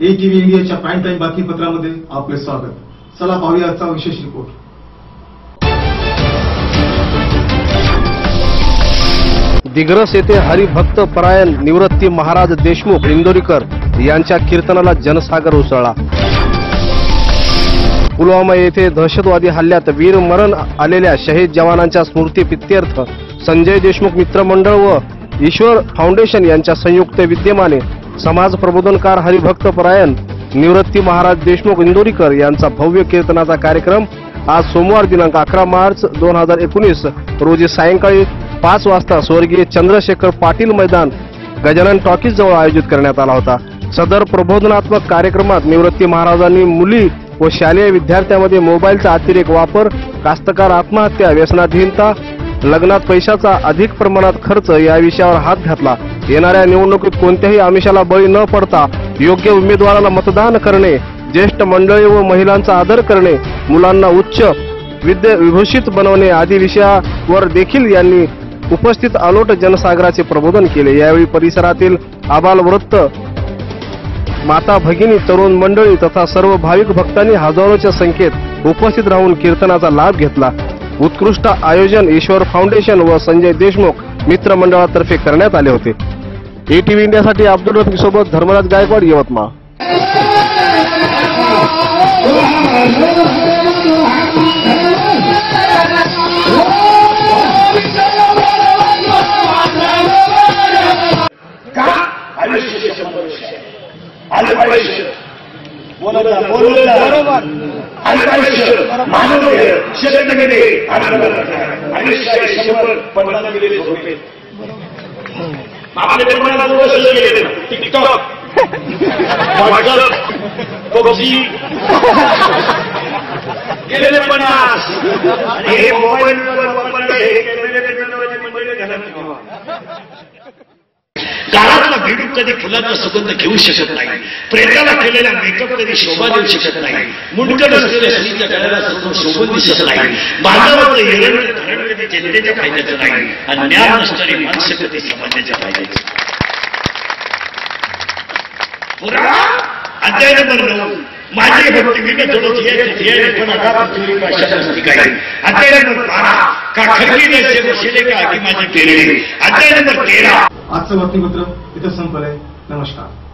ए TV इंडियाच्या prime time बातमीपत्रामध्ये आपले स्वागत. चला पाहूया आजचा विशेष रिपोर्ट दिग्रस येथे हरिभक्त परायण निवृत्ती महाराज देशमुख इंदोरीकर यांच्या कीर्तनाला जनसागर उसळला. पुलवामा येथे दहशतवादी हल्ल्यात वीरमरण आलेल्या शहीद जवानांच्या स्मृती प्रित्यर्थ संजय देशमुख मित्रमंडळ व ईश्वर फाउंडेशन यांच्या संयुक्त विद्यमाने समाज प्रबोधनकार हरिभक्त परायण निवृत्ती महाराज देशमुख इंदोरीकर यांचा भव्य कीर्तनाचा कार्यक्रम आज सोमवार दिनांक अकरा मार्च दोन हजार एकोणीस रोजी सायंकाळी पाच वाजता स्वर्गीय चंद्रशेखर पाटील मैदान गजानन टॉकीज जवळ आयोजित करण्यात आला होता. सदर प्रबोधनात्मक कार्यक्रमात निवृत्ती महाराजांनी मुली व शालेय विद्यार्थ्यांमध्ये मोबाईलचा अतिरेक वापर कास्तकार आत्महत्या व्यसनाधीनता लग्नात पैशाचा अधिक प्रमाणात खर्च या विषयावर हात घातला. येणाऱ्या निवडणुकीत कोणत्याही आमिषाला बळी न पडता योग्य उमेदवाराला मतदान करणे ज्येष्ठ मंडळी व महिलांचा आदर करणे मुलांना उच्च विद्या विभूषित बनवणे आदी विषयावर देखील यांनी उपस्थित आलोट जनसागराचे प्रबोधन केले. यावेळी परिसरातील आबालवृत्त माता भगिनी तरुण मंडळी तथा सर्व भाविक भक्तांनी हजारोच्या संख्येत उपस्थित राहून कीर्तनाचा लाभ घेतला. उत्कृष्ट आयोजन ईश्वर फाउंडेशन व संजय देशमुख मित्र मंडळातर्फे करण्यात आले होते. एटीव्ही इंडियासाठी अब्दुल रफिक सोबत धर्मराज गायकवाड यवतमाळ. आलं पाहिजे बोलत बोलत बरोबर आलं पाहिजे मानव शेतकरी आयुष्य आहे शंभर पन्नास गेले झोपे आपले पन्नास वर्ष गेले टिकटॉक व्हॉट्सअप पबजी गेलेले पन्नास आणि हे मोबाईल हे दारातला भिडूक कधी फुलांचा सुगंध घेऊ शकत नाही. प्रेताला केलेला मेकअप कधी शोभा देऊ शकत नाही. मुंडक असलेल्या स्त्रीच्या गळ्याला समोर शोभून दिसत नाही. बांधावरचं हिरण धरण कधी जनतेच्या फायद्याचं नाही. आणि ज्ञान नसणारी माणसं कधी समाजाच्या फायद्याचं. पुरा? अध्याय नंबर नऊ. माझी भक्ती विकत जोडत धियाने पण आता पृथ्वी पाशात नसती काही. अध्याय नंबर बारा. का खरकी नसे बसले का की माझी पेरणी अध्याय नंबर तेरा. आजचं बातमीपत्र इथं संपलंय. नमस्कार.